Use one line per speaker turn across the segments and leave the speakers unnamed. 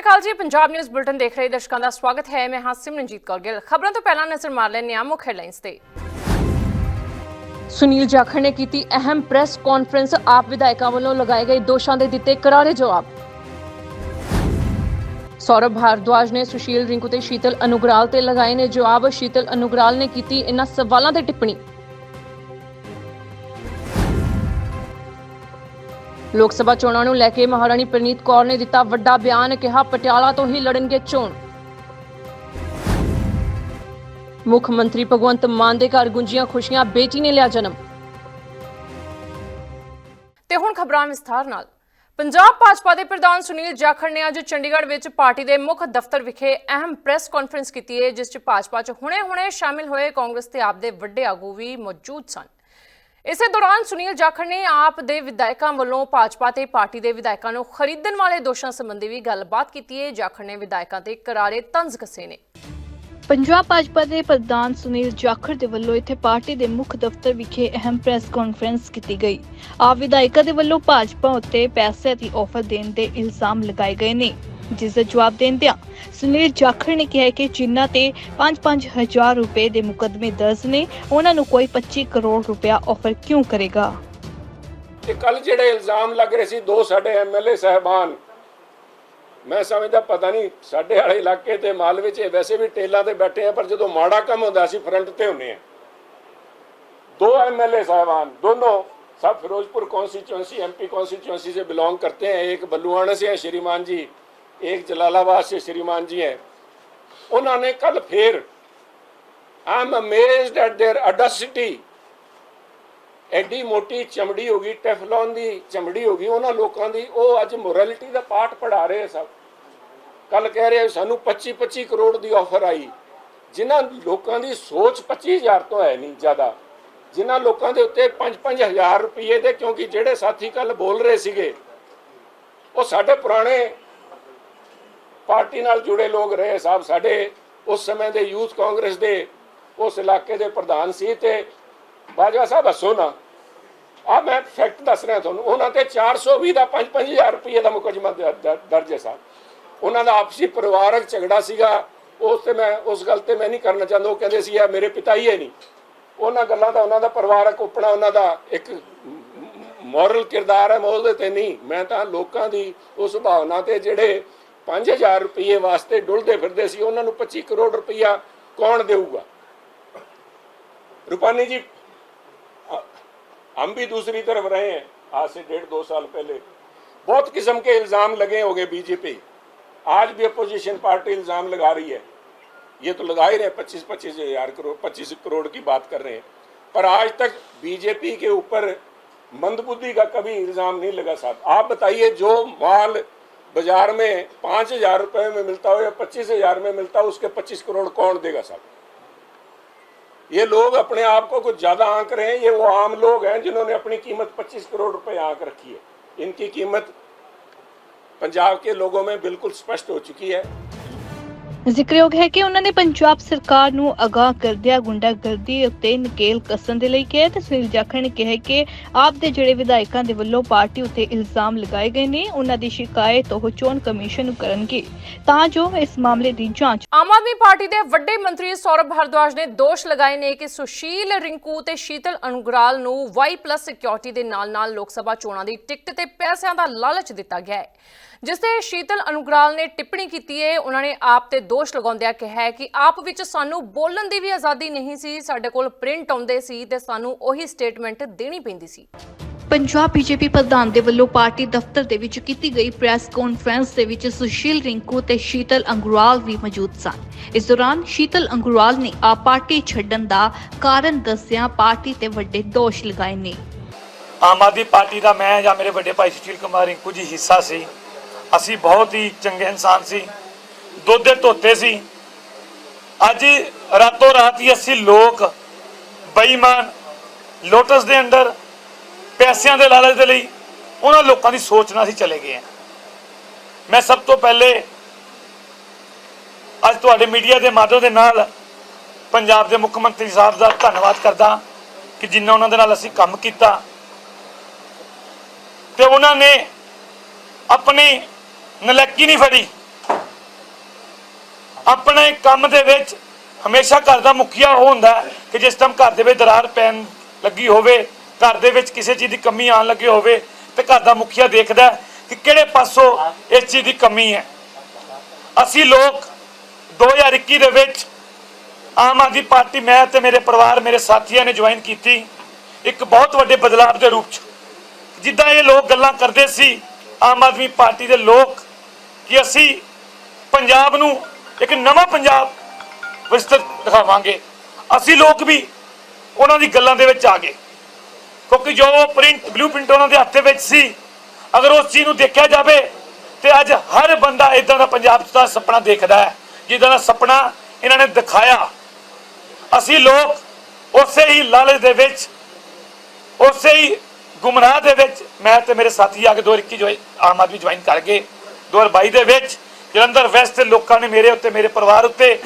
ਅਕਾਲ ਜੀ, Punjab news bulletin ਦੇਖ ਰਹੇ ਦਰਸ਼ਕਾਂ ਦਾ ਸਵਾਗਤ ਹੈ। ਮੈਂ ਹਾਂ ਸਿਮਰਨਜੀਤ ਕੌਰ ਗਿੱਲ। ਖਬਰਾਂ ਤੋਂ ਪਹਿਲਾਂ ਨਜ਼ਰ ਮਾਰ ਲੈਂਦੇ ਹਾਂ ਮੁੱਖ ਹੈਡਲਾਈਨਸ ਤੇ। ਸੁਨੀਲ ਜਾਖੜ ਨੇ ਕੀਤੀ ਅਹਿਮ ਪ੍ਰੈਸ ਕਾਨਫਰੰਸ ਆਪ ਵਿਧਾਇਕਾਂ ਵੱਲੋਂ ਲਗਾਏ ਗਏ ਦੋਸ਼ਾਂ ਦੇ ਦਿੱਤੇ ਕਰਾਰੇ ਜਵਾਬ। ਸੌਰਭ ਭਾਰਦਵਾਜ ਨੇ ਸੁਸ਼ੀਲ ਰਿੰਕੂ ਤੇ ਸ਼ੀਤਲ ਅਨੁਗਰਾਲ ਤੇ ਲਗਾਏ ਨੇ ਜਵਾਬ। ਸ਼ੀਤਲ ਅਨੁਗਰਾਲ ਨੇ ਕੀਤੀ ਇਹਨਾਂ ਸਵਾਲਾਂ ਤੇ ਟਿੱਪਣੀ। ਲੋਕ ਸਭਾ ਚੋਣਾਂ ਨੂੰ ਲੈ ਕੇ ਮਹਾਰਾਣੀ ਪ੍ਰਨੀਤ ਕੌਰ ਨੇ ਦਿੱਤਾ ਵੱਡਾ ਬਿਆਨ, ਕਿਹਾ ਪਟਿਆਲਾ ਤੋਂ ਹੀ ਲੜਨਗੇ ਚੋਣ। ਮੁੱਖ ਮੰਤਰੀ ਭਗਵੰਤ ਮਾਨ ਦੇ ਘਰ ਗੁੰਜੀਆਂ ਖੁਸ਼ੀਆਂ, ਬੇਟੀ ਨੇ ਲਿਆ ਜਨਮ। ਤੇ ਹੁਣ ਖਬਰਾਂ ਵਿਸਥਾਰ ਨਾਲ। ਪੰਜਾਬ ਭਾਜਪਾ ਦੇ ਪ੍ਰਧਾਨ ਸੁਨੀਲ ਜਾਖੜ ਨੇ ਅੱਜ ਚੰਡੀਗੜ੍ਹ ਵਿੱਚ ਪਾਰਟੀ ਦੇ ਮੁੱਖ ਦਫ਼ਤਰ ਵਿਖੇ ਅਹਿਮ ਪ੍ਰੈਸ ਕਾਨਫਰੰਸ ਕੀਤੀ ਹੈ, ਜਿਸ 'ਚ ਭਾਜਪਾ 'ਚ ਹੁਣੇ-ਹੁਣੇ ਸ਼ਾਮਿਲ ਹੋਏ ਕਾਂਗਰਸ ਤੇ ਆਪ ਦੇ ਵੱਡੇ ਆਗੂ ਵੀ ਮੌਜੂਦ ਸਨ। ਇਸੇ ਦੌਰਾਨ ਸੁਨੀਲ ਜਾਖੜ ਨੇ ਆਪ ਦੇ ਵਿਧਾਇਕਾਂ ਵੱਲੋਂ ਭਾਜਪਾ ਤੇ ਪਾਰਟੀ ਦੇ ਵਿਧਾਇਕਾਂ ਨੂੰ ਖਰੀਦਣ ਵਾਲੇ ਦੋਸ਼ਾਂ ਸੰਬੰਧੀ ਵੀ ਗੱਲਬਾਤ ਕੀਤੀ ਹੈ। ਜਾਖੜ ਨੇ ਵਿਧਾਇਕਾਂ ਤੇ ਕਰਾਰੇ ਤੰਜ਼ ਕੱਸੇ ਨੇ।
ਪੰਜਾਬ ਭਾਜਪਾ ਦੇ ਪ੍ਰਧਾਨ ਸੁਨੀਲ ਜਾਖੜ ਦੇ ਵੱਲੋਂ ਇੱਥੇ ਪਾਰਟੀ ਦੇ ਮੁੱਖ ਦਫ਼ਤਰ ਵਿਖੇ ਅਹਿਮ ਪ੍ਰੈਸ ਕਾਨਫਰੰਸ ਕੀਤੀ ਗਈ। ਆਪ ਵਿਧਾਇਕਾਂ ਦੇ ਵੱਲੋਂ ਭਾਜਪਾ ਉੱਤੇ ਪੈਸੇ ਦੀ ਆਫਰ ਦੇਣ ਦੇ ਇਲਜ਼ਾਮ ਲਗਾਏ ਗਏ ਨੇ। ਜਿਸ ਦਾ ਜਵਾਬ ਦਿੰਦਿਆਂ ਸੁਨੀਲ ਜਾਖੜ ਨੇ ਕਿਹਾ ਕਿ ਜਿਨ੍ਹਾਂ ਤੇ 5-5 ਹਜ਼ਾਰ ਰੁਪਏ ਦੇ ਮੁਕੱਦਮੇ ਦਰਜ ਨੇ ਉਹਨਾਂ ਨੂੰ ਕੋਈ 25 ਕਰੋੜ ਰੁਪਇਆ ਆਫਰ ਕਿਉਂ ਕਰੇਗਾ
ਤੇ ਕੱਲ ਜਿਹੜੇ ਇਲਜ਼ਾਮ ਲੱਗ ਰਹੇ ਸੀ ਦੋ ਸਾਡੇ ਐਮਐਲਏ ਸਹਿਬਾਨ ਮੈਂ ਸਮਝਦਾ ਪਤਾ ਨਹੀਂ ਸਾਡੇ ਵਾਲੇ ਇਲਾਕੇ ਤੇ ਮਾਲ ਵਿੱਚ ਇਹ ਵੈਸੇ ਵੀ ਟੇਲਾਂ ਤੇ ਬੈਠੇ ਆ ਪਰ ਜਦੋਂ ਮਾੜਾ ਕੰਮ ਹੁੰਦਾ ਸੀ ਫਰੰਟ ਤੇ ਹੁੰਨੇ ਆ दो एमएलए साहबान दोनों सब फिरोजपुर कॉन्स्टिट्यूंसी एमपी कॉन्स्टिट्यूंसी से बिलोंग करते हैं एक बलुआना से हैं श्रीमान जी एक जलालाबाद से श्रीमान जी हैं उन्होंने कल फिर I am amazed at their audacity ਐਡੀ ਮੋਟੀ ਚਮੜੀ ਹੋ ਗਈ ਟੈਫਲੌਨ ਦੀ ਚਮੜੀ ਹੋ ਗਈ ਉਹਨਾਂ ਲੋਕਾਂ ਦੀ ਉਹ ਅੱਜ ਮੋਰੈਲਿਟੀ ਦਾ ਪਾਠ ਪੜਾ ਰਹੇ ਆ ਸਭ ਕੱਲ ਕਹਿ ਰਹੇ ਆ ਸਾਨੂੰ 25 25 ਕਰੋੜ ਦੀ ਆਫਰ ਆਈ ਜਿਨ੍ਹਾਂ ਲੋਕਾਂ ਦੀ ਸੋਚ 25000 ਤੋਂ ਹੈ ਨਹੀਂ ਜ਼ਿਆਦਾ ਜਿਨ੍ਹਾਂ ਲੋਕਾਂ ਦੇ ਉੱਤੇ 5-5000 ਰੁਪਏ ਦੇ ਕਿਉਂਕਿ ਜਿਹੜੇ ਸਾਥੀ ਕੱਲ ਬੋਲ ਰਹੇ ਸੀਗੇ ਉਹ ਸਾਡੇ ਪੁਰਾਣੇ ਪਾਰਟੀ ਨਾਲ ਜੁੜੇ ਲੋਕ ਰਹੇ ਸਾਹਿਬ ਸਾਡੇ। ਉਸ ਸਮੇਂ ਦੇ ਯੂਥ ਕਾਂਗਰਸ ਦੇ ਉਸ ਇਲਾਕੇ ਦੇ ਪ੍ਰਧਾਨ ਸੀ ਤੇ ਬਾਜਵਾ ਸਾਹਿਬ ਹੱਸੋ ਨਾ। ਆ ਮੈਂ ਫੈਕਟ ਦੱਸ ਰਿਹਾ ਤੁਹਾਨੂੰ, ਉਹਨਾਂ ਤੇ 420 ਦਾ 5-5000 ਰੁਪਏ ਦਾ ਮੁਕੱਦਮਾ ਦਰਜ ਹੈ ਸਾਹਿਬ। ਉਹਨਾਂ ਦਾ ਆਪਸੀ ਪਰਿਵਾਰਕ ਝਗੜਾ ਸੀਗਾ। ਉਸ ਤੇ ਮੈਂ ਉਸ ਗੱਲ ਤੇ ਮੈਂ ਨਹੀਂ ਕਰਨਾ ਚਾਹੁੰਦਾ। ਉਹ ਕਹਿੰਦੇ ਸੀ ਆ ਮੇਰੇ ਪਿਤਾ ਹੀ ਹੈ ਨਹੀਂ। ਉਹਨਾਂ ਗੱਲਾਂ ਦਾ, ਉਹਨਾਂ ਦਾ ਪਰਿਵਾਰਕ ਉਪਣਾ, ਉਹਨਾਂ ਦਾ ਇੱਕ ਮੋਰਲ ਕਿਰਦਾਰ ਹੈ, ਮੈਂ ਉਹਦੇ ਤੇ ਨਹੀਂ। ਮੈਂ ਤਾਂ ਲੋਕਾਂ ਦੀ ਉਸ ਭਾਵਨਾ ਤੇ ਜਿਹੜੇ 5000 ਰੁਪਏ ਵਾਸਤੇ ਡੁੱਲਦੇ ਫਿਰਦੇ ਸੀ ਉਹਨਾਂ ਨੂੰ 25 ਕਰੋੜ ਰੁਪਇਆ ਕੌਣ ਦੇਊਗਾ रूपानी जी अ- हम भी दूसरी तरफ रहे हैं आज से डेढ़ दो साल पहले बहुत किस्म के इल्ज़ाम लगे हो गए बीजेपी आज भी अपोजिशन पार्टी इल्ज़ाम लगा रही है ये तो लगा ही रहे पच्चीस पच्चीस हजार करोड़ पच्चीस करोड़ की बात कर रहे हैं पर आज तक बीजेपी के ऊपर मंदबुद्धि का कभी इल्ज़ाम नहीं लगा साहब आप बताइए जो माल बाज़ार में पाँच हज़ार रुपये में मिलता हो या पच्चीस हज़ार में मिलता हो, उसके पच्चीस करोड़ कौन देगा साहब? ये लोग अपने आप को कुछ ज़्यादा आंक रहे हैं, ये वो आम लोग हैं जिन्होंने अपनी कीमत 25 करोड़ रुपये आंक रखी है। इनकी कीमत पंजाब के लोगों में बिल्कुल स्पष्ट हो चुकी है।
ਜ਼ਿਕਰਯੋਗ ਹੈ ਕਿ ਉਹਨਾਂ ਨੇ ਪੰਜਾਬ ਸਰਕਾਰ ਨੂੰ ਅਗਾਹ ਕਰਦਿਆਂ ਗੁੰਡਾਗਰਦੀ ਉੱਤੇ ਨਕੇਲ ਕੱਸਣ ਦੇ ਲਈ ਕਿਹਾ ਤੇ ਸੁਨੀਲ ਜਾਖੜ ਨੇ ਕਿਹਾ ਕਿ ਆਪ ਦੇ ਜਿਹੜੇ ਵਿਧਾਇਕਾਂ ਦੇ ਵੱਲੋਂ ਪਾਰਟੀ ਉੱਤੇ ਇਲਜ਼ਾਮ ਲਗਾਏ ਗਏ ਨੇ, ਉਹਨਾਂ ਦੀ ਸ਼ਿਕਾਇਤ ਉਹ ਚੋਣ ਕਮਿਸ਼ਨ ਨੂੰ ਕਰਨਗੇ। ਤਾਂ ਜੋ ਇਸ ਮਾਮਲੇ ਦੀ ਜਾਂਚ
ਆਮ ਆਦਮੀ ਪਾਰਟੀ ਦੇ ਵੱਡੇ ਮੰਤਰੀ ਸੌਰਭ ਭਾਰਦਵਾਜ ਨੇ ਦੋਸ਼ ਲਗਾਏ ਨੇ ਕਿ ਸੁਸ਼ੀਲ, ਰਿੰਕੂ ਤੇ ਸ਼ੀਤਲ ਅਨੁਗਰਾਲ ਨੂੰ ਵਾਈ ਪਲੱਸ ਸਿਕਿਉਰਿਟੀ ਦੇ ਨਾਲ-ਨਾਲ ਲੋਕ ਸਭਾ ਚੋਣਾਂ ਦੀ ਟਿਕਟ ਤੇ ਪੈਸਿਆਂ ਦਾ ਲਾਲਚ ਦਿੱਤਾ ਗਿਆ ਹੈ। ਜਿਸ ਤੇ ਸ਼ੀਤਲ ਅਨੁਗਰਾਲ ਨੇ ਟਿੱਪਣੀ ਕੀਤੀ ਹੈ ਉਹਨਾਂ ਨੇ ਆਪ ਤੇ ਦੋਸ਼ ਲਗਾਉਂਦਿਆਂ ਕਿਹਾ ਹੈ ਕਿ ਆਪ ਵਿੱਚ ਸਾਨੂੰ ਬੋਲਣ ਦੀ ਵੀ ਆਜ਼ਾਦੀ ਨਹੀਂ ਸੀ ਸਾਡੇ ਕੋਲ ਪ੍ਰਿੰਟ ਆਉਂਦੇ ਸੀ ਤੇ ਸਾਨੂੰ ਉਹੀ ਸਟੇਟਮੈਂਟ ਦੇਣੀ ਪੈਂਦੀ ਸੀ।
ਪੰਜਾਬ ਬੀਜੇਪੀ ਪ੍ਰਧਾਨ ਦੇ ਵੱਲੋਂ ਪਾਰਟੀ ਦਫ਼ਤਰ ਦੇ ਵਿੱਚ ਕੀਤੀ ਗਈ ਪ੍ਰੈਸ ਕਾਨਫਰੰਸ ਦੇ ਵਿੱਚ ਸੁਸ਼ੀਲ ਰਿੰਕੂ ਤੇ ਸ਼ੀਤਲ ਅੰਗਰਵਾਲ ਵੀ ਮੌਜੂਦ ਸਨ। ਇਸ ਦੌਰਾਨ ਸ਼ੀਤਲ ਅੰਗਰਵਾਲ ਨੇ ਆ ਪਾਰਟੀ ਛੱਡਣ ਦਾ ਕਾਰਨ ਦੱਸਿਆ ਪਾਰਟੀ ਤੇ ਵੱਡੇ ਦੋਸ਼ ਲਗਾਏ ਨੇ।
ਆਮ ਆਦਮੀ ਪਾਰਟੀ ਦਾ ਮੈਂ ਜਾਂ ਮੇਰੇ ਵੱਡੇ ਭਾਈ ਸੁਸ਼ੀਲ ਕੁਮਾਰ ਰਿੰਕੂ ਜੀ ਹਿੱਸਾ ਸੀ। ਅਸੀਂ ਬਹੁਤ ਹੀ ਚੰਗੇ ਇਨਸਾਨ ਸੀ, ਦੁੱਧ ਦੇ ਧੋਤੇ ਸੀ। ਅੱਜ ਰਾਤੋਂ ਰਾਤ ਹੀ ਅਸੀਂ ਲੋਕ ਬੇਈਮਾਨ, ਲੋਟਸ ਦੇ ਅੰਦਰ, ਪੈਸਿਆਂ ਦੇ ਲਾਲਚ ਦੇ ਲਈ ਉਹਨਾਂ ਲੋਕਾਂ ਦੀ ਸੋਚ ਨਾਲ ਅਸੀਂ ਚਲੇ ਗਏ ਹਾਂ। ਮੈਂ ਸਭ ਤੋਂ ਪਹਿਲੇ ਅੱਜ ਤੁਹਾਡੇ ਮੀਡੀਆ ਦੇ ਮਾਧਿਅਮ ਦੇ ਨਾਲ ਪੰਜਾਬ ਦੇ ਮੁੱਖ ਮੰਤਰੀ ਸਾਹਿਬ ਦਾ ਧੰਨਵਾਦ ਕਰਦਾ ਕਿ ਜਿੰਨਾ ਉਹਨਾਂ ਦੇ ਨਾਲ ਅਸੀਂ ਕੰਮ ਕੀਤਾ ਤੇ ਉਹਨਾਂ ਨੇ ਆਪਣੀ ਨਲੱਕੀ ਨਹੀਂ ਫੜੀ। ਆਪਣੇ ਕੰਮ ਦੇ ਵਿੱਚ ਹਮੇਸ਼ਾ ਘਰ ਦਾ ਮੁਖੀਆ ਉਹ ਹੁੰਦਾ ਕਿ ਜਿਸ ਟਾਈਮ ਘਰ ਦੇ ਵਿੱਚ ਦਰਾਰ ਪੈਣ ਲੱਗੀ ਹੋਵੇ, ਘਰ ਦੇ ਵਿੱਚ ਕਿਸੇ ਚੀਜ਼ ਦੀ ਕਮੀ ਆਣ ਲੱਗੀ ਹੋਵੇ ਤੇ ਘਰ ਦਾ ਮੁਖੀਆ ਦੇਖਦਾ ਕਿ ਕਿਹੜੇ ਪਾਸੋਂ ਇਸ ਚੀਜ਼ ਦੀ ਕਮੀ ਹੈ। ਅਸੀਂ ਲੋਕ 2021 ਦੇ ਵਿੱਚ ਆਮ ਆਦਮੀ ਪਾਰਟੀ, ਮੈਂ ਤੇ ਮੇਰੇ ਪਰਿਵਾਰ, ਮੇਰੇ ਸਾਥੀਆਂ ਨੇ ਜੁਆਇਨ ਕੀਤੀ। ਇੱਕ ਬਹੁਤ ਵੱਡੇ ਬਦਲਾਅ ਦੇ ਰੂਪ 'ਚ। ਜਿੱਦਾਂ ਇਹ ਲੋਕ ਗੱਲਾਂ ਕਰਦੇ ਸੀ, ਆਮ ਆਦਮੀ ਪਾਰਟੀ ਦੇ ਲੋਕ ਕਿ ਅਸੀਂ ਪੰਜਾਬ ਨੂੰ ਇੱਕ ਨਵਾਂ ਪੰਜਾਬ ਵਿਸਤਰ ਦਿਖਾਵਾਂਗੇ। ਅਸੀਂ ਲੋਕ ਵੀ ਉਹਨਾਂ ਦੀ ਗੱਲਾਂ ਦੇ ਵਿੱਚ ਆ ਗਏ। ਕਿਉਂਕਿ ਜੋ ਪ੍ਰਿੰਟ ਬਲੂਪ੍ਰਿੰਟ ਉਹਨਾਂ ਦੇ ਹੱਥ ਵਿੱਚ ਸੀ, ਅਗਰ ਉਸ ਚੀਜ਼ ਨੂੰ ਦੇਖਿਆ ਜਾਵੇ ਤੇ ਅੱਜ ਹਰ ਬੰਦਾ ਇਦਾਂ ਦਾ ਪੰਜਾਬ ਦਾ ਸੁਪਨਾ ਦੇਖਦਾ ਹੈ, ਜਿੱਦਾਂ ਦਾ ਸੁਪਨਾ ਇਹਨਾਂ ਨੇ ਦਿਖਾਇਆ। ਅਸੀਂ ਲੋਕ ਉਸੇ ਹੀ ਲਾਲਚ ਦੇ ਵਿੱਚ, ਉਸੇ ਹੀ ਗੁੰਮਰਾਹ ਦੇ ਵਿੱਚ, ਮੈਂ ਤੇ ਮੇਰੇ ਸਾਥੀ ਆ ਕੇ 2021 ਜੋ ਆਮ ਆਦਮੀ ਜੁਆਇਨ ਕਰ ਗਏ। 2022 ਦੇ ਵਿੱਚ ਜਲੰਧਰ ਵੈਸਟ ਦੇ ਲੋਕਾਂ ਨੇ ਮੇਰੇ ਉੱਤੇ, ਮੇਰੇ ਪਰਿਵਾਰ ਉੱਤੇ,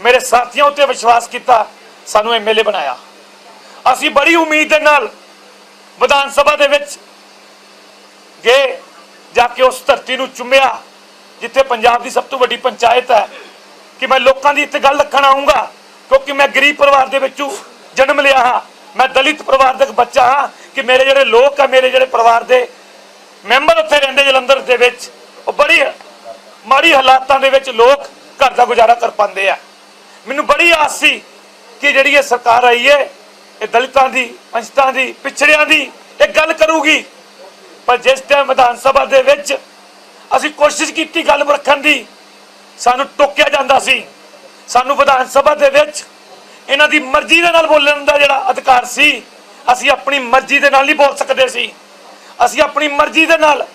ਮੇਰੇ ਸਾਥੀਆਂ ਉੱਤੇ ਵਿਸ਼ਵਾਸ ਕੀਤਾ, ਸਾਨੂੰ ਐਮਐਲਏ ਬਣਾਇਆ। ਅਸੀਂ ਬੜੀ ਉਮੀਦ ਦੇ ਨਾਲ ਵਿਧਾਨ ਸਭਾ ਦੇ ਵਿੱਚ ਗਏ, ਜਾ ਕੇ ਉਸ ਧਰਤੀ ਨੂੰ ਚੁੰਮਿਆ, ਜਿੱਥੇ ਪੰਜਾਬ ਦੀ ਸਭ ਤੋਂ ਵੱਡੀ ਪੰਚਾਇਤ ਹੈ। ਕਿ ਮੈਂ ਲੋਕਾਂ ਦੀ ਇੱਥੇ ਗੱਲ ਰੱਖਣ ਆਉਂਗਾ ਕਿਉਂਕਿ ਮੈਂ ਗਰੀਬ ਪਰਿਵਾਰ ਦੇ ਵਿੱਚੋਂ ਜਨਮ ਲਿਆ ਹਾਂ। ਮੈਂ ਦਲਿਤ ਪਰਿਵਾਰ ਦਾ ਬੱਚਾ ਹਾਂ, ਕਿ ਮੇਰੇ ਜਿਹੜੇ ਲੋਕ ਆ, ਮੇਰੇ ਜਿਹੜੇ ਪਰਿਵਾਰ ਦੇ ਮੈਂਬਰ ਉੱਥੇ ਰਹਿੰਦੇ ਜਲੰਧਰ ਦੇ ਵਿੱਚ ਉਹ ਬੜੀ ਮਾੜੀ ਹਾਲਾਤਾਂ ਦੇ ਵਿੱਚ ਲੋਕ ਘਰ ਦਾ ਗੁਜ਼ਾਰਾ ਕਰ ਪਾਉਂਦੇ ਆ। ਮੈਨੂੰ ਬੜੀ ਆਸ ਸੀ ਕਿ ਜਿਹੜੀ ਇਹ ਸਰਕਾਰ ਆਈ ਹੈ ਇਹ ਦਲਿਤਾਂ ਦੀ, ਪੰਚਤਾਂ ਦੀ, ਪਿਛੜਿਆਂ ਦੀ ਇਹ ਗੱਲ ਕਰੂਗੀ। ਪਰ ਜਿਸ ਟਾਈਮ ਵਿਧਾਨ ਸਭਾ ਦੇ ਵਿੱਚ ਅਸੀਂ ਕੋਸ਼ਿਸ਼ ਕੀਤੀ ਗੱਲ ਰੱਖਣ ਦੀ, ਸਾਨੂੰ ਟੋਕਿਆ ਜਾਂਦਾ ਸੀ। ਸਾਨੂੰ ਵਿਧਾਨ ਸਭਾ ਦੇ ਵਿੱਚ ਇਹਨਾਂ ਦੀ ਮਰਜ਼ੀ ਦੇ ਨਾਲ ਬੋਲਣ ਦਾ ਜਿਹੜਾ ਅਧਿਕਾਰ ਸੀ, ਅਸੀਂ ਆਪਣੀ ਮਰਜ਼ੀ ਦੇ ਨਾਲ ਨਹੀਂ ਬੋਲ ਸਕਦੇ ਸੀ। ਅਸੀਂ ਆਪਣੀ ਮਰਜ਼ੀ ਦੇ ਨਾਲ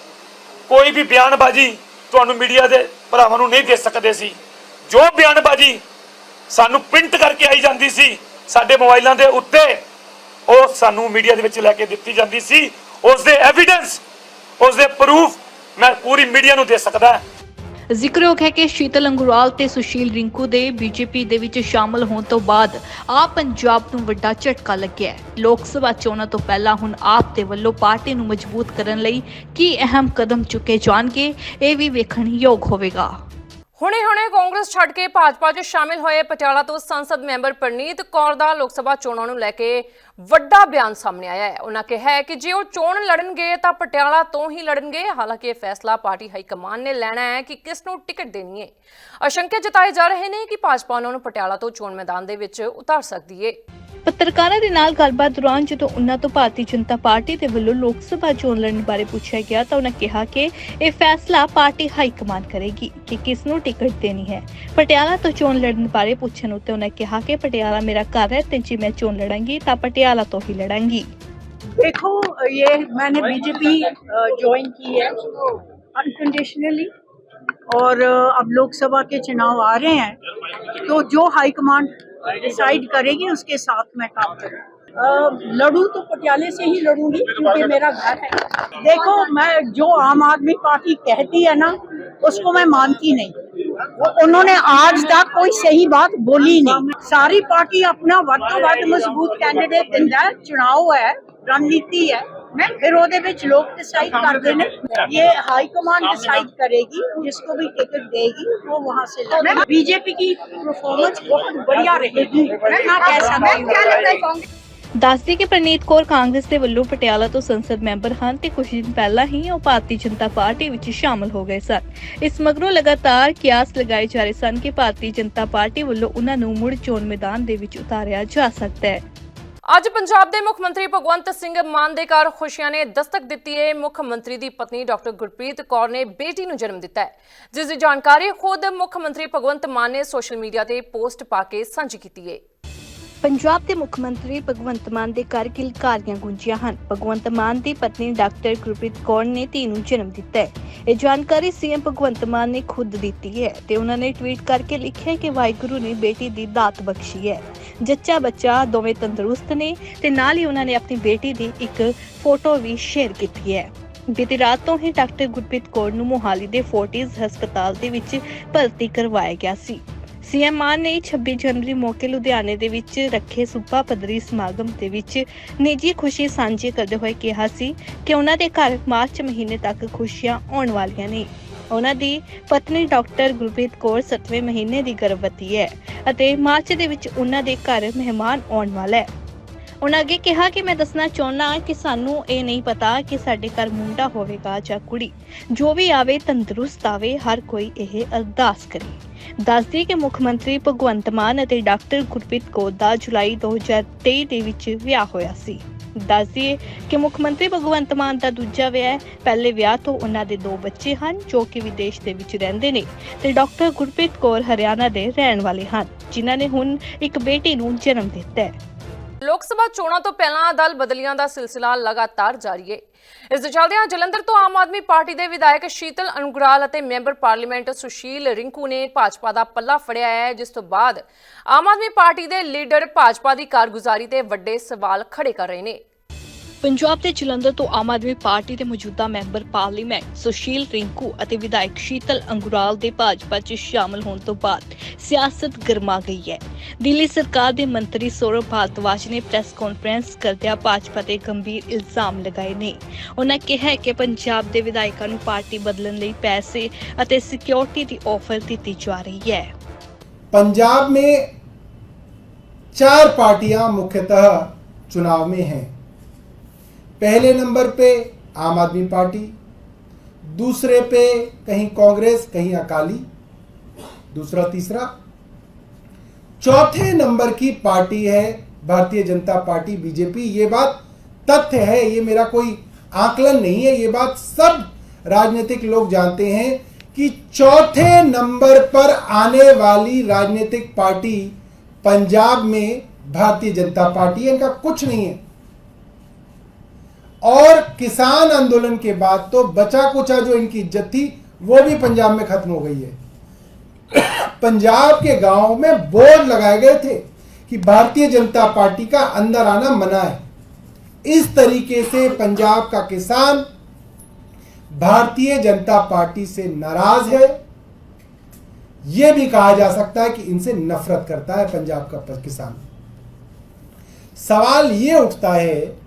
ਕੋਈ ਵੀ ਬਿਆਨਬਾਜ਼ੀ ਤੁਹਾਨੂੰ ਮੀਡੀਆ ਦੇ ਭਰਾਵਾਂ ਨੂੰ ਨਹੀਂ ਦੇ ਸਕਦੇ ਸੀ। ਜੋ ਬਿਆਨਬਾਜ਼ੀ ਸਾਨੂੰ ਪ੍ਰਿੰਟ ਕਰਕੇ ਆਈ ਜਾਂਦੀ ਸੀ, ਸਾਡੇ ਮੋਬਾਈਲਾਂ ਦੇ ਉੱਤੇ, ਉਹ ਸਾਨੂੰ ਮੀਡੀਆ ਦੇ ਵਿੱਚ ਲੈ ਕੇ ਦਿੱਤੀ ਜਾਂਦੀ ਸੀ। ਉਸ ਦੇ ਐਵੀਡੈਂਸ ਉਸ ਦੇ ਪ੍ਰੂਫ ਮੈਂ ਪੂਰੀ ਮੀਡੀਆ ਨੂੰ ਦੇ ਸਕਦਾ।
ਜ਼ਿਕਰਯੋਗ ਹੈ ਕਿ ਸ਼ੀਤਲ ਅੰਗੁਰਾਲ ਤੇ ਸੁਸ਼ੀਲ ਰਿੰਕੂ ਦੇ ਬੀਜੇਪੀ ਦੇ ਵਿੱਚ ਸ਼ਾਮਲ ਹੋਣ ਤੋਂ ਬਾਅਦ ਆਪ ਪੰਜਾਬ ਨੂੰ ਵੱਡਾ ਝਟਕਾ ਲੱਗਿਆ ਲੋਕ ਸਭਾ ਚੋਣਾਂ ਤੋਂ ਪਹਿਲਾਂ ਹੁਣ ਆਪ ਦੇ ਵੱਲੋਂ ਪਾਰਟੀ ਨੂੰ ਮਜ਼ਬੂਤ ਕਰਨ ਲਈ ਕੀ ਅਹਿਮ ਕਦਮ ਚੁੱਕੇ ਜਾਣਗੇ, ਇਹ ਵੀ ਵੇਖਣ ਯੋਗ ਹੋਵੇਗਾ।
ਹੁਣੇ-ਹੁਣੇ ਕਾਂਗਰਸ ਛੱਡ ਕੇ ਭਾਜਪਾ 'ਚ ਸ਼ਾਮਿਲ ਹੋਏ ਪਟਿਆਲਾ ਤੋਂ ਸੰਸਦ ਮੈਂਬਰ ਪ੍ਰਨੀਤ ਕੌਰ ਦਾ ਲੋਕ ਸਭਾ ਚੋਣਾਂ ਨੂੰ ਲੈ ਕੇ ਵੱਡਾ ਬਿਆਨ ਸਾਹਮਣੇ ਆਇਆ ਹੈ। ਉਹਨਾਂ ਕਿਹਾ ਹੈ ਕਿ ਜੇ ਉਹ ਚੋਣ ਲੜਨਗੇ ਤਾਂ ਪਟਿਆਲਾ ਤੋਂ ਹੀ ਲੜਨਗੇ। ਹਾਲਾਂਕਿ ਇਹ ਫੈਸਲਾ ਪਾਰਟੀ ਹਾਈ ਕਮਾਨ ਨੇ ਲੈਣਾ ਹੈ ਕਿ ਕਿਸ ਨੂੰ ਟਿਕਟ ਦੇਣੀ ਹੈ। ਅਸ਼ੰਕੇ ਜਤਾਏ ਜਾ ਰਹੇ ਨੇ ਕਿ ਭਾਜਪਾ ਉਹਨਾਂ ਨੂੰ ਪਟਿਆਲਾ ਤੋਂ ਚੋਣ ਮੈਦਾਨ ਦੇ ਵਿੱਚ ਉਤਾਰ ਸਕਦੀ ਹੈ।
ਪੱਤਰਕਾਰਾਂ ਦੇ ਨਾਲ ਗੱਲਬਾਤ ਦੌਰਾਨ ਜਦੋਂ ਉਹਨਾਂ ਤੋਂ ਭਾਰਤੀ ਜਨਤਾ ਪਾਰਟੀ ਦੇ ਵੱਲੋਂ ਲੋਕ ਸਭਾ ਚੋਣ ਲੜਨ ਬਾਰੇ ਪੁੱਛਿਆ ਗਿਆ ਤਾਂ ਉਹਨਾਂ ਕਿਹਾ ਕਿ ਇਹ ਫੈਸਲਾ ਪਾਰਟੀ ਹਾਈ ਕਮਾਂਡ ਕਰੇਗੀ ਕਿ ਕਿਸ ਨੂੰ ਟਿਕਟ ਦੇਣੀ ਹੈ ਪਟਿਆਲਾ ਤੋਂ ਚੋਣ ਲੜਨ ਬਾਰੇ ਪੁੱਛਣ ਉੱਤੇ ਉਹਨਾਂ ਕਿਹਾ ਕਿ ਪਟਿਆਲਾ ਮੇਰਾ ਘਰ ਹੈ ਤੇ ਜੇ ਮੈਂ ਚੋਣ ਲੜਾਂਗੀ ਤਾਂ ਪਟਿਆਲਾ ਤੋਂ ਹੀ ਲੜਾਂਗੀ
देखो ये मैंने बीजेपी ज्वाइन की है अनकंडीशनली और अब लोकसभा के चुनाव आ रहे हैं तो जो हाईकमांड डिसाइड करेगी, उसके साथ मैं काम करूँगी। लड़ू तो पटियाले से ही लड़ूँगी, क्योंकि मेरा घर है। देखो, मैं, जो आम आदमी पार्टी कहती है ना, उसको मैं मानती नहीं। उन्होंने आज तक कोई सही बात बोली नहीं। सारी पार्टी अपना वो मज़बूत कैंडिडेट दिन चुनाव है, रणनीति है। ਹੈ ਰਣਨੀਤੀ ਹੈ मैं फिर ਉਹਦੇ ਵਿੱਚ ਲੋਕ डिसाइड करते ने ये हाई कमान डिसाइड करेगी जिसको भी टिकट देगी वो वहाँ से ले बीजेपी की परफॉर्मेंस बहुत बढ़िया रहेगी मैं ना कह सकती हूँ
ਦੱਸਦੀ ਕਿ ਪ੍ਰਨੀਤ ਕੌਰ ਕਾਂਗਰਸ ਦੇ ਵੱਲੋਂ ਪਟਿਆਲਾ ਤੋਂ ਸੰਸਦ ਮੈਂਬਰ ਹਨ ਤੇ ਕੁਝ ਦਿਨ ਪਹਿਲਾਂ ਹੀ ਉਹ ਭਾਰਤੀ ਜਨਤਾ ਪਾਰਟੀ ਵਿੱਚ ਸ਼ਾਮਲ ਹੋ ਗਏ ਸਨ ਇਸ ਮਗਰੋਂ ਲਗਾਤਾਰ ਕਿਆਸ ਲਗਾਏ ਜਾ ਰਹੇ ਸਨ ਕਿ ਭਾਰਤੀ ਜਨਤਾ ਪਾਰਟੀ ਵੱਲੋਂ ਉਹਨਾਂ ਨੂੰ ਮੁੜ ਚੋਣ ਮੈਦਾਨ ਦੇ ਵਿੱਚ ਉਤਾਰਿਆ ਜਾ ਸਕਦਾ ਹੈ
ਅੱਜ ਪੰਜਾਬ ਦੇ ਮੁੱਖ ਮੰਤਰੀ ਭਗਵੰਤ ਸਿੰਘ ਮਾਨ ਦੇ ਘਰ ਖੁਸ਼ੀਆਂ ਨੇ ਦਸਤਕ ਦਿੱਤੀ ਹੈ। ਮੁੱਖ ਮੰਤਰੀ ਦੀ ਪਤਨੀ ਡਾਕਟਰ ਗੁਰਪ੍ਰੀਤ ਕੌਰ ਨੇ ਬੇਟੀ ਨੂੰ ਜਨਮ ਦਿੱਤਾ ਹੈ, ਜਿਸ ਦੀ ਜਾਣਕਾਰੀ ਖੁਦ ਮੁੱਖ ਮੰਤਰੀ ਭਗਵੰਤ ਮਾਨ ਨੇ ਸੋਸ਼ਲ ਮੀਡੀਆ ਤੇ ਪੋਸਟ ਪਾ ਕੇ ਸਾਂਝੀ ਕੀਤੀ ਹੈ।
ਪੰਜਾਬ ਦੇ ਮੁੱਖ ਮੰਤਰੀ ਭਗਵੰਤ ਮਾਨ ਦੇ ਘਰ ਕਿਲਕਾਰੀਆਂ ਗੂੰਜੀਆਂ ਹਨ। ਭਗਵੰਤ ਮਾਨ ਦੀ ਪਤਨੀ ਡਾਕਟਰ ਗੁਰਪ੍ਰੀਤ ਕੌਰ ਨੇ ਧੀ ਨੂੰ ਜਨਮ ਦਿੱਤਾ ਹੈ। ਇਹ ਜਾਣਕਾਰੀ ਸੀਐਮ ਭਗਵੰਤ ਮਾਨ ਨੇ ਖੁਦ ਦਿੱਤੀ ਹੈ ਤੇ ਉਹਨਾਂ ਨੇ ਟਵੀਟ ਕਰਕੇ ਲਿਖਿਆ ਕਿ ਵਾਹਿਗੁਰੂ ਨੇ ਬੇਟੀ ਦੀ ਦਾਤ ਬਖਸ਼ੀ ਹੈ। ਜੱਚਾ ਬੱਚਾ ਦੋਵੇਂ ਤੰਦਰੁਸਤ ਨੇ ਤੇ ਨਾਲ ਹੀ ਉਹਨਾਂ ਨੇ ਆਪਣੀ ਬੇਟੀ ਦੀ ਇੱਕ ਫੋਟੋ ਵੀ ਸ਼ੇਅਰ ਕੀਤੀ ਹੈ। ਬੀਤੀ ਰਾਤ ਤੋਂ ਹੀ ਡਾਕਟਰ ਗੁਰਪ੍ਰੀਤ ਕੌਰ ਨੂੰ ਮੋਹਾਲੀ ਦੇ ਫੋਰਟਿਸ ਹਸਪਤਾਲ ਦੇ ਵਿੱਚ ਭਰਤੀ ਕਰਵਾਇਆ ਗਿਆ ਸੀ। ਸੀਐਮ ਮਾਨ ਨੇ 26 ਜਨਵਰੀ ਮੌਕੇ ਲੁਧਿਆਣੇ ਦੇ ਵਿੱਚ ਰੱਖੇ ਸੂਬਾ ਪੱਧਰੀ ਸਮਾਗਮ ਦੇ ਵਿੱਚ ਨਿੱਜੀ ਖੁਸ਼ੀ ਸਾਂਝੀ ਕਰਦੇ ਹੋਏ ਕਿਹਾ ਸੀ ਕਿ ਉਹਨਾਂ ਦੇ ਘਰ ਮਾਰਚ ਮਹੀਨੇ ਤੱਕ ਖੁਸ਼ੀਆਂ ਆਉਣ ਵਾਲੀਆਂ ਨੇ। ਉਹਨਾਂ ਦੀ ਪਤਨੀ ਡਾਕਟਰ ਗੁਰਪ੍ਰੀਤ ਕੌਰ 7ਵੇਂ ਮਹੀਨੇ ਦੀ ਗਰਭਵਤੀ ਹੈ ਅਤੇ ਮਾਰਚ ਦੇ ਵਿੱਚ ਉਹਨਾਂ ਦੇ ਘਰ ਮਹਿਮਾਨ ਆਉਣ ਵਾਲਾ ਹੈ। ਉਹਨਾਂ ਅੱਗੇ ਕਿਹਾ ਕਿ ਮੈਂ ਦੱਸਣਾ ਚਾਹੁੰਦਾ ਕਿ ਸਾਨੂੰ ਇਹ ਨਹੀਂ ਪਤਾ ਕਿ ਸਾਡੇ ਘਰ ਮੁੰਡਾ ਹੋਵੇਗਾ ਜਾਂ ਕੁੜੀ। ਜੋ ਵੀ ਆਵੇ, ਤੰਦਰੁਸਤ ਆਵੇ, ਹਰ ਕੋਈ ਇਹ ਅਰਦਾਸ ਕਰੇ। ਦੱਸਦੀ ਕਿ ਮੁੱਖ ਮੰਤਰੀ ਭਗਵੰਤ ਮਾਨ ਅਤੇ ਡਾਕਟਰ ਗੁਰਪ੍ਰੀਤ ਕੌਰ ਦਾ ਜੁਲਾਈ 2023 ਦੇ ਵਿੱਚ ਵਿਆਹ ਹੋਇਆ ਸੀ। ਦੱਸਦੀਏ ਕਿ ਮੁੱਖ ਮੰਤਰੀ ਭਗਵੰਤ ਮਾਨ ਦਾ ਦੂਜਾ ਵਿਆਹ ਹੈ। ਪਹਿਲੇ ਵਿਆਹ ਤੋਂ ਉਹਨਾਂ ਦੇ ਦੋ ਬੱਚੇ ਹਨ, ਜੋ ਕਿ ਵਿਦੇਸ਼ ਦੇ ਵਿੱਚ ਰਹਿੰਦੇ ਨੇ ਤੇ ਡਾਕਟਰ ਗੁਰਪ੍ਰੀਤ ਕੌਰ ਹਰਿਆਣਾ ਦੇ ਰਹਿਣ ਵਾਲੇ ਹਨ, ਜਿਨ੍ਹਾਂ ਨੇ ਹੁਣ ਇੱਕ ਬੇਟੀ ਨੂੰ ਜਨਮ ਦਿੱਤਾ ਹੈ।
ਲੋਕ ਸਭਾ ਚੋਣਾਂ ਤੋਂ ਪਹਿਲਾਂ ਦਲ ਬਦਲੀਆਂ ਦਾ ਸਿਲਸਿਲਾ ਲਗਾਤਾਰ ਜਾਰੀ ਹੈ ਇਸ ਦੇ ਚਲਦਿਆਂ ਜਲੰਧਰ ਤੋਂ ਆਮ ਆਦਮੀ ਪਾਰਟੀ ਦੇ ਵਿਧਾਇਕ ਸ਼ੀਤਲ ਅਨੁਗਰਾਲ ਅਤੇ ਮੈਂਬਰ ਪਾਰਲੀਮੈਂਟ ਸੁਸ਼ੀਲ ਰਿੰਕੂ ਨੇ ਭਾਜਪਾ ਦਾ ਪੱਲਾ ਫੜਿਆ ਹੈ, ਜਿਸ ਤੋਂ ਬਾਅਦ ਆਮ ਆਦਮੀ ਪਾਰਟੀ ਦੇ ਲੀਡਰ ਭਾਜਪਾ ਦੀ ਕਾਰਗੁਜ਼ਾਰੀ ਤੇ ਵੱਡੇ ਸਵਾਲ ਖੜੇ ਕਰ ਰਹੇ ਨੇ।
ਪੰਜਾਬ ਦੇ ਜਲੰਧਰ ਤੋਂ ਆਮ ਆਦਮੀ ਪਾਰਟੀ ਦੇ ਮੌਜੂਦਾ ਮੈਂਬਰ ਪਾਰਲੀਮੈਂਟ ਸੁਸ਼ੀਲ ਰਿੰਕੂ ਅਤੇ ਵਿਧਾਇਕ ਸ਼ੀਤਲ ਅੰਗੁਰਾਲ ਦੇ ਭਾਜਪਾ 'ਚ ਸ਼ਾਮਲ ਹੋਣ ਤੋਂ ਬਾਅਦ ਸਿਆਸਤ ਗਰਮਾ ਗਈ ਹੈ ਦਿੱਲੀ ਸਰਕਾਰ ਦੇ ਮੰਤਰੀ ਸੌਰਵ ਭਾਰਤਵਾਜ ਨੇ ਪ੍ਰੈਸ ਕਾਨਫਰੰਸ ਕਰਦਿਆਂ ਭਾਜਪਾ ਤੇ ਗੰਭੀਰ ਇਲਜ਼ਾਮ ਲਗਾਏ ਨੇ ਉਹਨਾਂ ਕਿਹਾ ਹੈ ਕਿ ਪੰਜਾਬ ਦੇ ਵਿਧਾਇਕਾਂ ਨੂੰ ਪਾਰਟੀ ਬਦਲਣ ਲਈ ਪੈਸੇ ਅਤੇ ਸਿਕਿਉਰਿਟੀ ਦੀ ਆਫਰ ਦਿੱਤੀ ਜਾ ਰਹੀ ਹੈ
पंजाब में चार पार्टियां मुख्यतः चुनाव में हैं पहले नंबर पे आम आदमी पार्टी, दूसरे पे कहीं कांग्रेस, कहीं अकाली, दूसरा, तीसरा। चौथे नंबर की पार्टी है भारतीय जनता पार्टी, बीजेपी। ये बात तथ्य है, ये मेरा कोई आकलन नहीं है। ये बात सब राजनीतिक लोग जानते हैं कि चौथे नंबर पर आने वाली राजनीतिक पार्टी पंजाब में भारतीय जनता पार्टी इनका कुछ नहीं है। और किसान आंदोलन के बाद तो बचा कुचा जो इनकी इज़्ज़त थी, वो भी पंजाब में खत्म हो गई है। पंजाब के गाँव में बोर्ड लगाए गए थे कि भारतीय जनता पार्टी का अंदर आना मना है। इस तरीके से पंजाब का किसान भारतीय जनता पार्टी से नाराज़ है। यह भी कहा जा सकता है कि इनसे नफरत करता है पंजाब का किसान। सवाल यह उठता है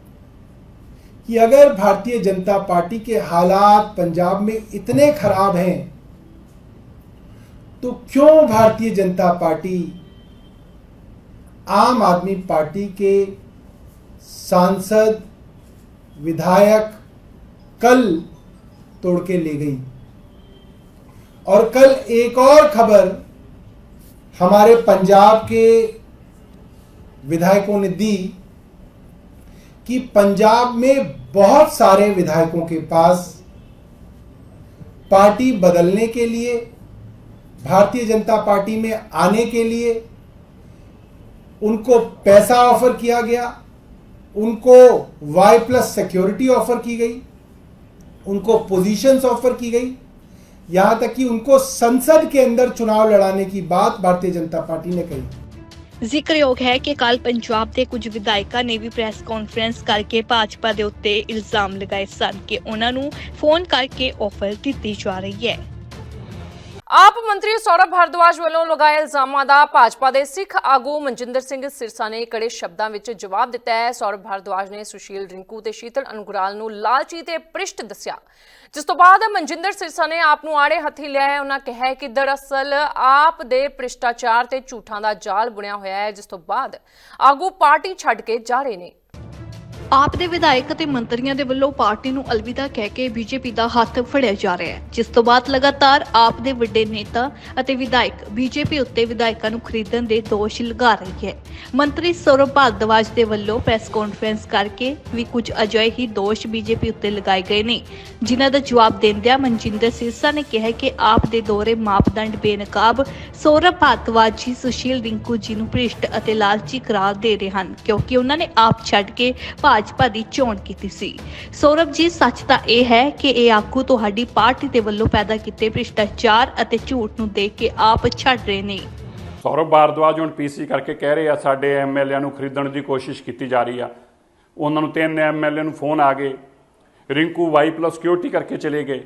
कि अगर भारतीय जनता पार्टी के हालात पंजाब में इतने खराब हैं तो क्यों भारतीय जनता पार्टी आम आदमी पार्टी के सांसद, विधायक कल तोड़ के ले गई? और कल एक और खबर हमारे पंजाब के विधायकों ने दी कि पंजाब में बहुत सारे विधायकों के पास पार्टी बदलने के लिए, भारतीय जनता पार्टी में आने के लिए उनको पैसा ऑफ़र किया गया, उनको वाई प्लस सिक्योरिटी ऑफ़र की गई, उनको पोजीशंस ऑफ़र की गई। यहाँ तक कि उनको संसद के अंदर चुनाव लड़ाने की बात भारतीय जनता पार्टी ने कही।
ਜ਼ਿਕਰਯੋਗ ਹੈ ਕਿ ਕੱਲ ਪੰਜਾਬ ਦੇ ਕੁਝ ਵਿਧਾਇਕਾਂ ਨੇ ਵੀ ਪ੍ਰੈਸ ਕਾਨਫਰੰਸ ਕਰਕੇ ਭਾਜਪਾ ਦੇ ਉੱਤੇ ਇਲਜ਼ਾਮ ਲਗਾਏ ਸਨ ਕਿ ਉਹਨਾਂ ਨੂੰ ਫੋਨ ਕਰਕੇ ਆਫਰ ਦਿੱਤੀ ਜਾ ਰਹੀ ਹੈ।
ਆਪ ਮੰਤਰੀ ਸੌਰਭ ਭਾਰਦਵਾਜ ਵੱਲੋਂ ਲਗਾਏ ਇਲਜ਼ਾਮਾਂ ਦਾ ਭਾਜਪਾ ਦੇ ਸਿੱਖ ਆਗੂ ਮਨਜਿੰਦਰ ਸਿੰਘ ਸਿਰਸਾ ਨੇ ਕੜੇ ਸ਼ਬਦਾਂ ਵਿੱਚ ਜਵਾਬ ਦਿੱਤਾ ਹੈ। ਸੌਰਭ ਭਾਰਦਵਾਜ ਨੇ ਸੁਸ਼ੀਲ ਰਿੰਕੂ ਤੇ ਸ਼ੀਤਲ ਅਨੁਗਰਾਲ ਨੂੰ ਲਾਲਚੀ ਤੇ ਪ੍ਰਿਸ਼ਟ ਦੱਸਿਆ। ਜਿਸ ਤੋਂ ਬਾਅਦ ਮਨਜਿੰਦਰ ਸਿਰਸਾ ਨੇ ਆਪ ਨੂੰ ਆੜੇ ਹੱਥੀ ਲਿਆ ਹੈ। ਉਹਨਾਂ ਕਿਹਾ ਕਿ ਦਰਅਸਲ ਆਪ ਦੇ ਭ੍ਰਿਸ਼ਟਾਚਾਰ ਤੇ ਝੂਠਾਂ ਦਾ ਜਾਲ ਬੁਣਿਆ ਹੋਇਆ ਹੈ, ਜਿਸ ਤੋਂ ਬਾਅਦ ਆਗੂ ਪਾਰਟੀ ਛੱਡ ਕੇ ਜਾ ਰਹੇ ਨੇ।
ਆਪ ਦੇ ਵਿਧਾਇਕ ਅਤੇ ਮੰਤਰੀਆਂ ਦੇ ਵੱਲੋਂ ਪਾਰਟੀ ਨੂੰ ਅਲਵਿਦਾ ਕਹਿ ਕੇ ਬੀਜੇਪੀ ਦਾ ਹੱਥ ਫੜਿਆ ਜਾ ਰਿਹਾ ਹੈ, ਜਿਸ ਤੋਂ ਬਾਅਦ ਲਗਾਤਾਰ ਆਪ ਦੇ ਵੱਡੇ ਨੇਤਾ ਅਤੇ ਵਿਧਾਇਕ ਬੀਜੇਪੀ ਉੱਤੇ ਵਿਧਾਇਕਾਂ ਨੂੰ ਖਰੀਦਣ ਦੇ ਦੋਸ਼ ਲਗਾ ਰਹੀ ਹੈ। ਮੰਤਰੀ ਸੌਰਵ ਭਾਰਦਵਾਜ ਦੇ ਵੱਲੋਂ ਪ੍ਰੈਸ ਕਾਨਫਰੰਸ ਕਰਕੇ ਵੀ ਕੁਝ ਅਜਿਹੇ ਹੀ ਦੋਸ਼ ਬੀਜੇਪੀ ਉੱਤੇ ਲਗਾਏ ਗਏ ਨੇ, ਜਿਨ੍ਹਾਂ ਦਾ ਜਵਾਬ ਦਿੰਦਿਆਂ ਮਨਜਿੰਦਰ ਸਿਰਸਾ ਨੇ ਕਿਹਾ ਕਿ ਆਪ ਦੇ ਦੋਹਰੇ ਮਾਪਦੰਡ ਬੇਨਕਾਬ ਸੌਰਵ ਭਾਰਦਵਾਜ ਜੀ, ਸੁਸ਼ੀਲ ਰਿੰਕੂ ਜੀ ਨੂੰ ਭ੍ਰਿਸ਼ਟ ਅਤੇ ਲਾਲਚੀ ਕਰਾਰ ਦੇ ਰਹੇ ਹਨ, ਕਿਉਂਕਿ ਉਹਨਾਂ ਨੇ ਆਪ ਛੱਡ ਕੇ ਭਾਜਪਾ ਦੀ ਚੋਣ ਕੀਤੀ ਸੀ। ਸੌਰਵ ਜੀ ਸੱਚ ਤਾਂ ਇਹ ਹੈ ਕਿ ਇਹ ਆਗੂ ਤੁਹਾਡੀ ਪਾਰਟੀ ਦੇ ਵੱਲੋਂ ਪੈਦਾ ਕੀਤੇ ਭ੍ਰਿਸ਼ਟਾਚਾਰ ਅਤੇ ਝੂਠ ਨੂੰ ਦੇਖ ਕੇ ਆਪ ਛੱਡ ਰਹੇ ਨੇ।
ਸੌਰਵ ਭਾਰਦਵਾਜ ਹੁਣ ਪੀਸੀ ਕਰਕੇ ਕਹਿ ਰਹੇ ਆ, ਸਾਡੇ ਐਮਐਲਏ ਨੂੰ ਖਰੀਦਣ ਦੀ ਕੋਸ਼ਿਸ਼ ਕੀਤੀ ਜਾ ਰਹੀ ਆ। ਉਹਨਾਂ ਨੂੰ ਤਿੰਨ ਐਮਐਲਏ ਨੂੰ ਫੋਨ ਆ ਗਏ। ਰਿੰਕੂ ਵਾਈ ਪਲੱਸ ਸਿਕਿਉਰਿਟੀ ਕਰਕੇ ਚਲੇ ਗਏ।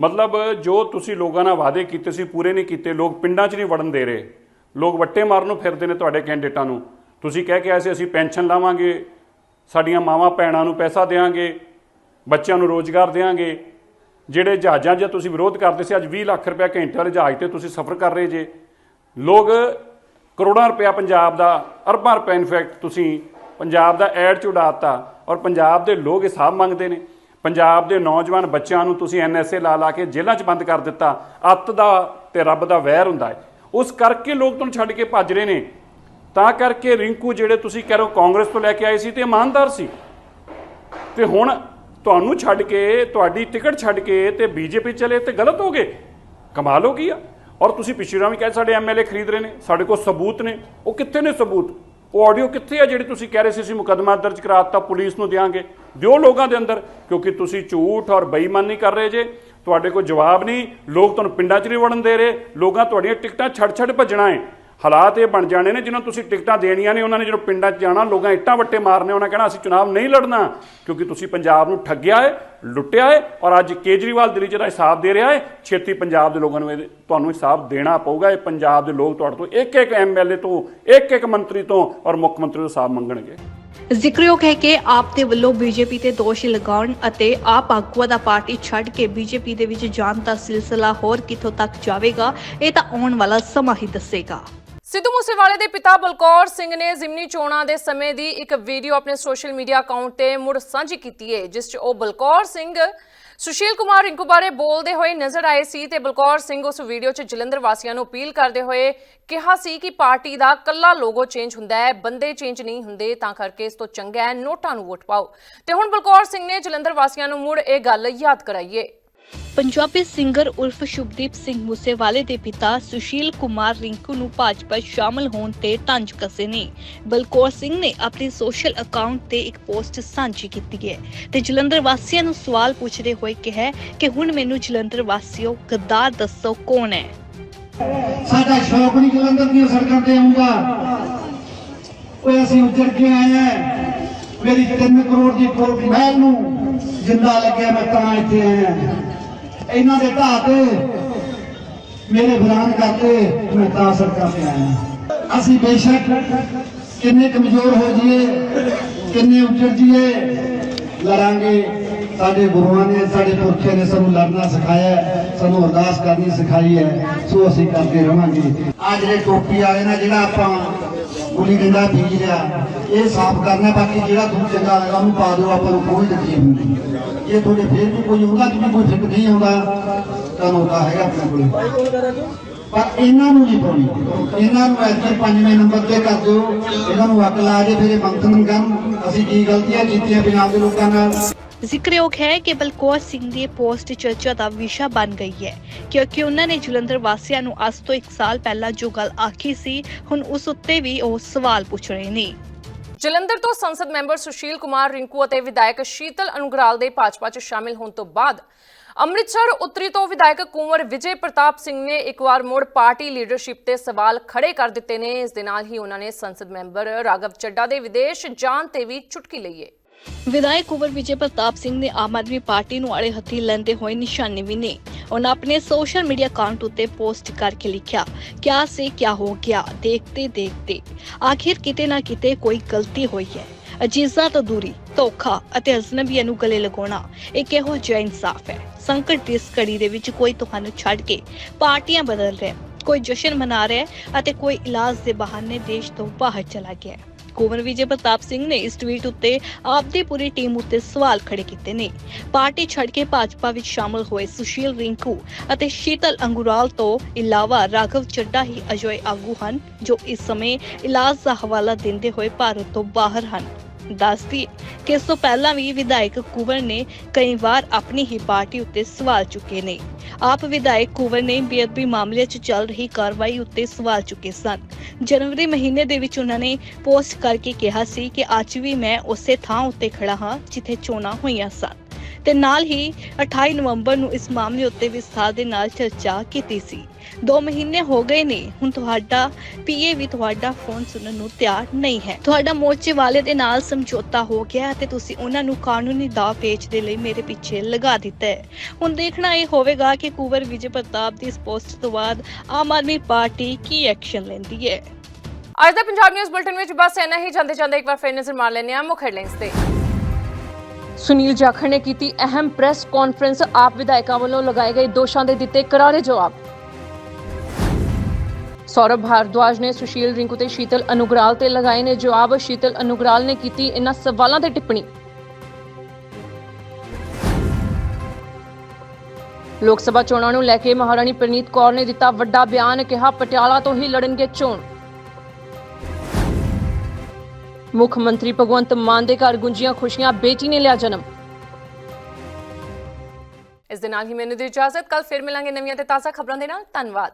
ਮਤਲਬ ਜੋ ਤੁਸੀਂ ਲੋਕਾਂ ਨਾਲ ਵਾਅਦੇ ਕੀਤੇ ਸੀ, ਪੂਰੇ ਨਹੀਂ ਕੀਤੇ, ਲੋਕ ਪਿੰਡਾਂ 'ਚ ਨਹੀਂ ਵੜਨ ਦੇ ਰਹੇ। ਲੋਕ ਵੱਟੇ ਮਾਰਨ ਨੂੰ ਫਿਰਦੇ ਨੇ ਤੁਹਾਡੇ ਕੈਂਡੀਡੇਟਾਂ ਨੂੰ। ਤੁਸੀਂ ਕਹਿ ਕੇ ਆਏ ਸੀ, ਅਸੀਂ ਪੈਨਸ਼ਨ ਲਾਵਾਂਗੇ। ਸਾਡੀਆਂ ਮਾਵਾਂ ਭੈਣਾਂ ਨੂੰ ਪੈਸਾ ਦੇਵਾਂਗੇ ਬੱਚਿਆਂ ਨੂੰ ਰੋਜ਼ਗਾਰ ਦੇਵਾਂਗੇ ਜਿਹੜੇ ਜਹਾਜ਼ਾਂ 'ਚ ਤੁਸੀਂ ਵਿਰੋਧ ਕਰਦੇ ਸੀ, ਅੱਜ 20 ਲੱਖ ਰੁਪਏ ਘੰਟੇ ਵਾਲੇ ਜਹਾਜ਼ ਤੇ ਤੁਸੀਂ ਸਫ਼ਰ ਕਰ ਰਹੇ ਜੇ। ਲੋਕ ਕਰੋੜਾਂ ਰੁਪਇਆ ਪੰਜਾਬ ਦਾ, ਅਰਬਾਂ ਰੁਪਏ ਇਨਫੈਕਟ ਤੁਸੀਂ ਪੰਜਾਬ ਦਾ ਐਡ 'ਚ ਉਡਾਤਾ ਔਰ ਪੰਜਾਬ ਦੇ ਲੋਕ ਹਿਸਾਬ ਮੰਗਦੇ ਨੇ। ਪੰਜਾਬ ਦੇ ਨੌਜਵਾਨ ਬੱਚਿਆਂ ਨੂੰ ਤੁਸੀਂ ਐਨਐਸਏ ਲਾ ਲਾ ਕੇ ਜੇਲ੍ਹਾਂ 'ਚ ਬੰਦ ਕਰ ਦਿੱਤਾ, ਅੱਤ ਦਾ ਤੇ ਰੱਬ ਦਾ ਵੈਰ ਹੁੰਦਾ ਹੈ। ਉਸ ਕਰਕੇ ਲੋਕ ਤੁਹਾਨੂੰ ਛੱਡ ਕੇ ਭੱਜ ਰਹੇ ਨੇ। ਤਾਂ ਕਰਕੇ ਰਿੰਕੂ ਜਿਹੜੇ ਤੁਸੀਂ ਕਹਿ ਰਹੇ ਹੋ ਕਾਂਗਰਸ ਤੋਂ ਲੈ ਕੇ ਆਏ ਸੀ ਤੇ ਇਮਾਨਦਾਰ ਸੀ। ਤੇ ਹੁਣ ਤੁਹਾਨੂੰ ਛੱਡ ਕੇ, ਤੁਹਾਡੀ ਟਿਕਟ ਛੱਡ ਕੇ ਤੇ ਬੀਜੇਪੀ ਚਲੇ ਤੇ ਗਲਤ ਹੋ ਗਏ। ਕਮਾਲ ਹੋ ਗਈ ਆ। ਔਰ ਤੁਸੀਂ ਪਿਛਲੀ ਵਾਰ ਵੀ ਕਹੇ ਸਾਡੇ ਐਮਐਲਏ ਖਰੀਦ ਰਹੇ ਨੇ, ਸਾਡੇ ਕੋਲ ਸਬੂਤ ਨੇ। ਉਹ ਕਿੱਥੇ ਨੇ ਸਬੂਤ? ਉਹ ਆਡੀਓ ਕਿੱਥੇ ਆ ਜਿਹੜੇ ਤੁਸੀਂ ਕਹਿ ਰਹੇ ਸੀ, ਅਸੀਂ ਮੁਕੱਦਮਾ ਦਰਜ ਕਰਾਤਾ, ਪੁਲਿਸ ਨੂੰ ਦਿਆਂਗੇ। ਦਿਓ ਲੋਕਾਂ ਦੇ ਅੰਦਰ, ਕਿਉਂਕਿ ਤੁਸੀਂ ਝੂਠ ਔਰ ਬੇਈਮਾਨੀ ਕਰ ਰਹੇ ਜੇ। ਤੁਹਾਡੇ ਕੋਲ ਜਵਾਬ ਨਹੀਂ। ਲੋਕ ਤੁਹਾਨੂੰ ਪਿੰਡਾਂ 'ਚ ਨਹੀਂ ਵੜਨ ਦੇ ਰਹੇ। ਲੋਕਾਂ ਤੁਹਾਡੀਆਂ ਟਿਕਟਾਂ ਛੱਡ ਛੱਡ ਭੱਜਣਾ ਹੈ ਹਾਲਾਤ ਇਹ ਬਣ ਜਾਣੇ ਨੇ ਜਿਹਨਾਂ ਨੂੰ ਤੁਸੀਂ ਟਿਕਟਾਂ ਦੇਣੀਆਂ ਨੇ, ਉਹਨਾਂ ਨੇ ਜਦੋਂ ਪਿੰਡਾਂ 'ਚ ਜਾਣਾ, ਲੋਕਾਂ ਇੱਟਾਂ ਵੱਟੇ ਮਾਰਨੇ, ਉਹਨਾਂ ਕਹਿਣਾ, ਅਸੀਂ ਚੁਣਾਵ ਨਹੀਂ ਲੜਨਾ, ਕਿਉਂਕਿ ਤੁਸੀਂ ਪੰਜਾਬ ਨੂੰ ਠੱਗਿਆ ਹੈ ਲੁੱਟਿਆ ਹੈ ਔਰ ਅੱਜ ਕੇਜਰੀਵਾਲ ਦਿੱਲੀ 'ਚ ਇਹਦਾ ਹਿਸਾਬ ਦੇ ਰਿਹਾ ਹੈ ਛੇਤੀ ਪੰਜਾਬ ਦੇ ਲੋਕਾਂ ਨੂੰ ਤੁਹਾਨੂੰ ਹਿਸਾਬ ਦੇਣਾ ਪਊਗਾ, ਇਹ ਪੰਜਾਬ ਦੇ ਲੋਕ ਤੁਹਾਡੇ ਤੋਂ ਇੱਕ ਇੱਕ ਐਮਐਲਏ ਤੋਂ ਇੱਕ ਇੱਕ ਮੰਤਰੀ ਤੋਂ ਔਰ ਮੁੱਖ ਮੰਤਰੀ ਤੋਂ ਹਿਸਾਬ ਮੰਗਣਗੇ।
ਜ਼ਿਕਰਯੋਗ ਹੈ ਕਿ ਆਪ ਦੇ ਵੱਲੋਂ ਬੀਜੇਪੀ ਤੇ ਦੋਸ਼ ਲਗਾਉਣ ਅਤੇ ਆਪ ਆਗੂਆਂ ਦਾ ਪਾਰਟੀ ਛੱਡ ਕੇ ਬੀਜੇਪੀ ਦੇ ਵਿੱਚ ਜਾਣ ਦਾ ਸਿਲਸਿਲਾ ਹੋਰ ਕਿੱਥੋਂ ਤੱਕ ਜਾਵੇਗਾ, ਇਹ ਤਾਂ ਆਉਣ ਵਾਲਾ ਸਮਾਂ ਹੀ ਦੱਸੇਗਾ।
ਸਿੱਧੂ ਮੂਸੇਵਾਲੇ ਦੇ ਪਿਤਾ ਬਲਕੌਰ ਸਿੰਘ ਨੇ ਜ਼ਿਮਨੀ ਚੋਣਾਂ ਦੇ ਸਮੇਂ ਦੀ ਇੱਕ ਵੀਡੀਓ ਆਪਣੇ ਸੋਸ਼ਲ ਮੀਡੀਆ ਅਕਾਊਂਟ ਤੇ ਮੁੜ ਸਾਂਝੀ ਕੀਤੀ ਹੈ ਜਿਸ 'ਚ ਉਹ ਬਲਕੌਰ ਸਿੰਘ, ਸੁਸ਼ੀਲ ਕੁਮਾਰ ਰਿੰਕੂ ਬਾਰੇ ਬੋਲਦੇ ਹੋਏ ਨਜ਼ਰ ਆਏ ਸੀ ਤੇ ਬਲਕੌਰ ਸਿੰਘ ਉਸ ਵੀਡੀਓ 'ਚ ਜਲੰਧਰ ਵਾਸੀਆਂ ਨੂੰ ਅਪੀਲ ਕਰਦੇ ਹੋਏ ਕਿਹਾ ਸੀ ਕਿ ਪਾਰਟੀ ਦਾ ਕੱਲਾ ਲੋਗੋ ਚੇਂਜ ਹੁੰਦਾ ਹੈ, ਬੰਦੇ ਚੇਂਜ ਨਹੀਂ ਹੁੰਦੇ, ਤਾਂ ਕਰਕੇ ਇਸ ਤੋਂ ਚੰਗਾ ਹੈ ਨੋਟਾਂ ਨੂੰ ਵੋਟ ਪਾਓ। ਤੇ ਹੁਣ ਬਲਕੌਰ ਸਿੰਘ ਨੇ ਜਲੰਧਰ ਵਾਸੀਆਂ ਨੂੰ ਮੁੜ ਇਹ ਗੱਲ ਯਾਦ ਕਰਾਈਏ
ਪੰਜਾਬੀ ਸਿੰਗਰ ਉਰਫ ਸ਼ੁਭਦੀਪ ਸਿੰਘ ਮੂਸੇਵਾਲੇ ਦੇ ਪਿਤਾ ਸੁਸ਼ੀਲ ਕੁਮਾਰ ਰਿੰਕੂ ਨੂੰ ਭਾਜਪਾ ਸ਼ਾਮਲ ਹੋਣ ਤੇ ਤੰਜ ਕਸੇ ਨੇ। ਬਲਕੌਰ ਸਿੰਘ ਨੇ ਆਪਣੀ ਸੋਸ਼ਲ ਅਕਾਊਂਟ ਤੇ ਇੱਕ ਪੋਸਟ ਸਾਂਝੀ ਕੀਤੀ ਹੈ ਤੇ ਜਲੰਧਰ ਵਾਸੀਆਂ ਨੂੰ ਸਵਾਲ ਪੁੱਛਦੇ ਹੋਏ ਕਿਹਾ ਕਿ ਹੁਣ ਮੈਨੂੰ ਜਲੰਧਰ ਵਾਸੀਓ ਗੱਦਾਰ ਦੱਸੋ ਕੌਣ ਹੈ?
ਸਾਡਾ ਸ਼ੌਕ ਨਹੀਂ ਜਲੰਧਰ ਦੀਆਂ ਸੜਕਾਂ ਤੇ ਆਉਂਦਾ ਓਏ, ਅਸੀਂ ਉੱਜੜ ਕੇ ਆਏ ਆ ਮੇਰੀ 3 ਕਰੋੜ ਦੀ ਕੋਠ ਮਹਿਲ ਨੂੰ ਜਿੰਦਾ ਲੱਗਿਆ ਮੈਂ ਤਾਂ ਇੱਥੇ ਆਇਆ। ਇਹਨਾਂ ਦੇ ਢਾਹ ਤੇ ਮੇਰੇ ਬਰਾਨ ਕਰਤੇ ਮੈਂ ਤਾਂ ਸੜਕਾਂ ਆਇਆ ਅਸੀਂ ਬੇਸ਼ੱਕ ਕਿੰਨੇ ਕਮਜ਼ੋਰ ਹੋ ਜਾਈਏ, ਕਿੰਨੇ ਉੱਜੜ ਜਾਈਏ, ਲੜਾਂਗੇ। ਸਾਡੇ ਗੁਰੂਆਂ ਨੇ, ਸਾਡੇ ਪੁਰਖਿਆਂ ਨੇ ਸਾਨੂੰ ਲੜਨਾ ਸਿਖਾਇਆ ਸਾਨੂੰ ਅਰਦਾਸ ਕਰਨੀ ਸਿਖਾਈ ਹੈ। ਸੋ ਅਸੀਂ ਕਰਦੇ ਰਵਾਂਗੇ। ਆ ਜਿਹੜੇ ਟੋਪੀ ਵਾਲੇ ਨਾ, ਜਿਹੜਾ ਆਪਾਂ ਗੁਲੀ ਡੰਡਾ ਬੀਜ ਲਿਆ ਇਹ ਸਾਫ਼ ਕਰਨਾ, ਬਾਕੀ ਜਿਹੜਾ ਤੁਹਾਨੂੰ ਚੰਗਾ ਲੱਗਾ ਉਹਨੂੰ ਪਾ ਦਿਓ ਆਪਾਂ ਨੂੰ, ਕੋਈ ਤਕਲੀਫ ਨਹੀਂ ਜੇ ਤੁਹਾਡੇ ਫੇਰ ਵੀ ਕੋਈ ਹੁੰਦਾ ਕਿ ਕੋਈ ਫਿੱਕ ਨਹੀਂ ਆਉਂਦਾ ਤੁਹਾਨੂੰ ਉਹਦਾ ਹੈਗਾ ਆਪਣੇ ਕੋਲ। ਪਰ ਇਹਨਾਂ ਨੂੰ ਨਹੀਂ ਪਾਉਣੀ। ਇਹਨਾਂ ਨੂੰ ਐਸੇ ਪੰਜਵੇਂ ਨੰਬਰ ਤੇ ਕਰ ਦਿਓ। ਇਹਨਾਂ ਨੂੰ ਅੱਗ ਲਾ ਕੇ ਫਿਰ ਇਹ ਮੰਥਨ ਕਰਨ। ਅਸੀਂ ਕੀ ਗਲਤੀਆਂ ਕੀਤੀਆਂ ਪੰਜਾਬ ਦੇ ਲੋਕਾਂ ਨਾਲ?
ਜ਼ਿਕਰਯੋਗ ਹੈ ਕਿ ਬਲਕੌਰ ਸਿੰਘ ਦੀ ਪੋਸਟ ਚਰਚਾ ਦਾ ਵਿਸ਼ਾ ਬਣ ਗਈ ਹੈ, ਕਿਉਂਕਿ ਉਹਨਾਂ ਨੇ ਜਲੰਧਰ ਵਾਸੀਆਂ ਨੂੰ ਅੱਜ ਤੋਂ 1 ਸਾਲ ਪਹਿਲਾਂ ਜੋ ਗੱਲ ਆਖੀ ਸੀ, ਹੁਣ ਉਸ ਉੱਤੇ ਵੀ ਉਹ ਸਵਾਲ ਪੁੱਛ ਰਹੇ ਨੇ।
ਜਲੰਧਰ ਤੋਂ ਸੰਸਦ ਮੈਂਬਰ ਸੁਸ਼ੀਲ ਕੁਮਾਰ ਰਿੰਕੂ ਅਤੇ ਵਿਧਾਇਕ ਸ਼ੀਤਲ ਅਨੁਗਰਾਲ ਦੇ ਭਾਜਪਾ 'ਚ ਸ਼ਾਮਿਲ ਹੋਣ ਤੋਂ ਬਾਅਦ ਅੰਮ੍ਰਿਤਸਰ ਉੱਤਰੀ ਤੋਂ ਵਿਧਾਇਕ ਕੁੰਵਰ ਵਿਜੇ ਪ੍ਰਤਾਪ ਸਿੰਘ ਨੇ ਇੱਕ ਵਾਰ ਮੁੜ ਪਾਰਟੀ ਲੀਡਰਸ਼ਿਪ ਤੇ ਸਵਾਲ ਖੜੇ ਕਰ ਦਿੱਤੇ ਨੇ। ਇਸ ਦੇ ਨਾਲ ਹੀ ਉਹਨਾਂ ਨੇ ਸੰਸਦ ਮੈਂਬਰ ਰਾਘਵ ਚੱਡਾ ਦੇ ਵਿਦੇਸ਼ ਜਾਣ ਤੇ ਵੀ ਚੁਟਕੀ ਲਈ ਹੈ
ਵਿਧਾਇਕ ਕੁੰਵਰ ਵਿਜੇ ਪ੍ਰਤਾਪ ਸਿੰਘ ਨੇ ਆਮ ਆਦਮੀ ਪਾਰਟੀ ਨੂੰ ਆੜੇ ਹੱਥੀ ਲੈਂਦੇ ਹੋਏ ਨਿਸ਼ਾਨੇ ਵੀ ਨੇ। ਉਹਨਾਂ ਆਪਣੇ ਸੋਸ਼ਲ ਮੀਡੀਆ ਅਕਾਊਂਟ ਉੱਤੇ ਪੋਸਟ ਕਰਕੇ ਲਿਖਿਆ, ਕਿਆ ਸੇ ਕਿਆ ਹੋ ਗਿਆ? ਦੇਖਤੇ ਦੇਖਤੇ। ਆਖਿਰ ਕਿਤੇ ਨਾ ਕਿਤੇ ਕੋਈ ਗਲਤੀ ਹੋਈ ਹੈ। ਅਜੀਜਾ ਤੋਂ ਦੂਰੀ, ਧੋਖਾ ਅਤੇ ਅਜਨਬੀਆਂ ਨੂੰ ਗਲੇ ਲਗਾਉਣਾ ਇੱਕ ਇਹੋ ਜਿਹਾ ਇਨਸਾਫ ਹੈ? ਸੰਕਟ ਦੀ ਇਸ ਘੜੀ ਦੇ ਵਿੱਚ ਕੋਈ ਤੁਹਾਨੂੰ ਛੱਡ ਕੇ ਪਾਰਟੀਆਂ ਬਦਲ ਰਿਹਾ ਕੋਈ ਜਸ਼ਨ ਮਨਾ ਰਿਹਾ ਅਤੇ ਕੋਈ ਇਲਾਜ ਦੇ ਬਹਾਨੇ ਦੇਸ਼ ਤੋਂ ਬਾਹਰ ਚਲਾ ਗਿਆ ਕੁੰਵਰ ਵਿਜੇ ਪ੍ਰਤਾਪ ਸਿੰਘ ਨੇ ਇਸ ਟਵੀਟ ਉੱਤੇ ਆਪ ਦੀ ਪੂਰੀ ਟੀਮ ਉੱਤੇ ਸਵਾਲ ਖੜੇ ਕੀਤੇ ਨੇ। ਪਾਰਟੀ ਛੱਡ ਕੇ ਭਾਜਪਾ ਵਿੱਚ ਸ਼ਾਮਲ ਹੋਏ ਸੁਸ਼ੀਲ ਰਿੰਕੂ ਅਤੇ ਸ਼ੀਤਲ ਅੰਗੁਰਾਲ ਤੋਂ ਇਲਾਵਾ ਰਾਘਵ ਚੱਡਾ ਹੀ ਅਜੋਏ ਆਗੂ ਹਨ, ਜੋ ਇਸ ਸਮੇਂ ਇਲਾਜ ਦਾ ਹਵਾਲਾ ਦਿੰਦੇ ਹੋਏ ਭਾਰਤ ਤੋਂ ਬਾਹਰ ਹਨ। ਦੱਸਦੀ ਕਿ ਇਸ ਤੋਂ ਪਹਿਲਾਂ ਵੀ ਵਿਧਾਇਕ ਕੁੰਵਰ ਨੇ ਕਈ ਵਾਰ ਆਪਣੀ ਹੀ ਪਾਰਟੀ ਉੱਤੇ ਸਵਾਲ ਚੁੱਕੇ ਨੇ। ਆਪ ਵਿਧਾਇਕ ਕੁਵਰ ਨੇ ਬੇਅਦਬੀ ਮਾਮਲੇ 'ਚ ਚੱਲ ਰਹੀ ਕਾਰਵਾਈ ਉੱਤੇ ਸਵਾਲ ਚੁੱਕੇ ਸਨ। ਜਨਵਰੀ ਮਹੀਨੇ ਦੇ ਵਿੱਚ ਉਹਨਾਂ ਨੇ ਪੋਸਟ ਕਰਕੇ ਕਿਹਾ ਸੀ ਕਿ ਅੱਜ ਵੀ ਮੈਂ ਉਸੇ ਥਾਂ ਉੱਤੇ ਖੜਾ ਹਾਂ ਜਿੱਥੇ ਚੋਣਾਂ ਹੋਈਆਂ ਸਨ। ਤੇ ਨਾਲ ਹੀ 28 ਨਵੰਬਰ ਨੂੰ ਇਸ ਮਾਮਲੇ ਉੱਤੇ ਵਿਸਥਾਰ ਦੇ ਨਾਲ ਚਰਚਾ ਕੀਤੀ ਸੀ। 2 ਮਹੀਨੇ ਹੋ ਗਏ ਨੇ, ਹੁਣ ਤੁਹਾਡਾ ਪੀਏ ਵੀ ਤੁਹਾਡਾ ਫੋਨ ਸੁਣਨ ਨੂੰ ਤਿਆਰ ਨਹੀਂ ਹੈ। ਤੁਹਾਡਾ ਮੋਰਚੇ ਵਾਲੇ ਦੇ ਨਾਲ ਸਮਝੌਤਾ ਹੋ ਗਿਆ ਤੇ ਤੁਸੀਂ ਉਹਨਾਂ ਨੂੰ ਕਾਨੂੰਨੀ ਦਾਅ ਪੇਚ ਦੇ ਲਈ ਮੇਰੇ ਪਿੱਛੇ ਲਗਾ ਦਿੱਤਾ ਹੈ। ਹੁਣ ਦੇਖਣਾ ਇਹ ਹੋਵੇਗਾ ਕਿ ਕੁਵਰ ਵਿਜੇ ਪ੍ਰਤਾਪ ਦੀ ਇਸ ਪੋਸਟ ਤੋਂ ਬਾਅਦ ਆਮ ਆਦਮੀ ਪਾਰਟੀ ਕੀ ਐਕਸ਼ਨ ਲੈਂਦੀ ਹੈ।
ਅੱਜ ਦਾ ਪੰਜਾਬ ਨਿਊਜ਼ ਬੁਲਟਨ ਵਿੱਚ ਬਸ ਇੰਨਾ ਹੀ। ਜਾਂਦੇ ਜਾਂਦੇ ਇੱਕ ਵਾਰ ਫਿਰ ਨਜ਼ਰ ਮਾਰ ਲੈਂਦੇ ਹਾਂ ਮੁੱਖ ਹੈਡਲਾਈਨਸ ਤੇ। ਸੁਨੀਲ ਜਾਖੜ ਨੇ ਕੀਤੀ ਅਹਿਮ ਪ੍ਰੈਸ ਕਾਨਫਰੰਸ। ਆਪ ਵਿਧਾਇਕਾਂ ਵੱਲੋਂ ਲਗਾਏ ਗਏ ਦੋਸ਼ਾਂ ਦੇ ਦਿੱਤੇ ਕਰਾਰੇ ਜਵਾਬ। ਸੌਰਭ ਭਾਰਦਵਾਜ ਨੇ ਸੁਸ਼ੀਲ ਰਿੰਕੂ ਤੇ ਸ਼ੀਤਲ ਅਨੁਗਰਾਲ ਤੇ ਲਗਾਏ ਨੇ ਜਵਾਬ। ਸ਼ੀਤਲ ਅਨੁਗਰਾਲ ਨੇ ਕੀਤੀ ਇਹਨਾਂ ਸਵਾਲਾਂ ਤੇ ਟਿੱਪਣੀ। ਲੋਕ ਸਭਾ ਚੋਣਾਂ ਨੂੰ ਲੈ ਕੇ ਮਹਾਰਾਣੀ ਪ੍ਰਨੀਤ ਕੌਰ ਨੇ ਦਿੱਤਾ ਵੱਡਾ ਬਿਆਨ, ਕਿਹਾ ਪਟਿਆਲਾ ਤੋਂ ਹੀ ਲੜਨਗੇ ਚੋਣ। ਮੁੱਖ ਮੰਤਰੀ ਭਗਵੰਤ ਮਾਨ ਦੇ ਘਰ ਗੁੰਜੀਆਂ ਖੁਸ਼ੀਆਂ ਬੇਟੀ ਨੇ ਲਿਆ ਜਨਮ। ਇਸ ਦੇ ਨਾਲ ਹੀ ਮੈਨੂੰ ਦੀ ਇਜਾਜ਼ਤ। ਕੱਲ ਫਿਰ ਮਿਲਾਂਗੇ ਨਵੀਆਂ ਤੇ ਤਾਜ਼ਾ ਖਬਰਾਂ ਦੇ ਨਾਲ। ਧੰਨਵਾਦ।